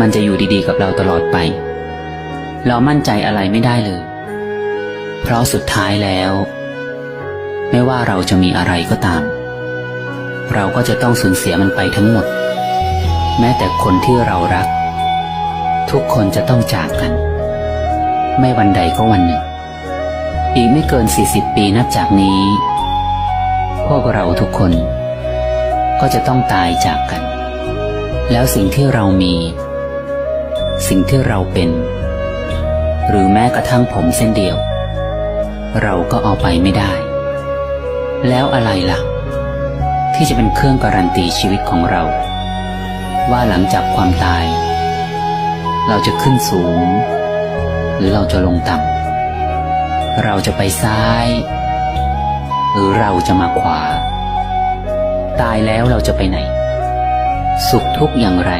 มันจะอยู่ดีๆ กับเราตลอดไป เรามั่นใจอะไรไม่ได้เลย เพราะสุดท้ายแล้ว ไม่ว่าเราจะมีอะไรก็ตาม เราก็จะต้องสูญเสียมันไปทั้งหมด แม้แต่คนที่เรารัก ทุกคนจะต้องจากกัน ไม่วันใดก็วันหนึ่ง อีกไม่เกิน 40 ปีนับจากนี้ พวกเราทุกคน ก็จะต้องตายจากกันแล้วสิ่งที่เรามี สิ่งที่เราเป็น หรือแม้กระทั่งผมเส้นเดียว เราก็เอาไปไม่ได้ แล้วอะไรล่ะ ที่จะเป็นเครื่องการันตีชีวิตของเรา ว่าหลังจากความตาย เราจะขึ้นสูง หรือเราจะลงต่ำเราจะไปซ้าย หรือเราจะมาขวา ตายแล้วเราจะไปไหน สุขทุกข์อย่างไร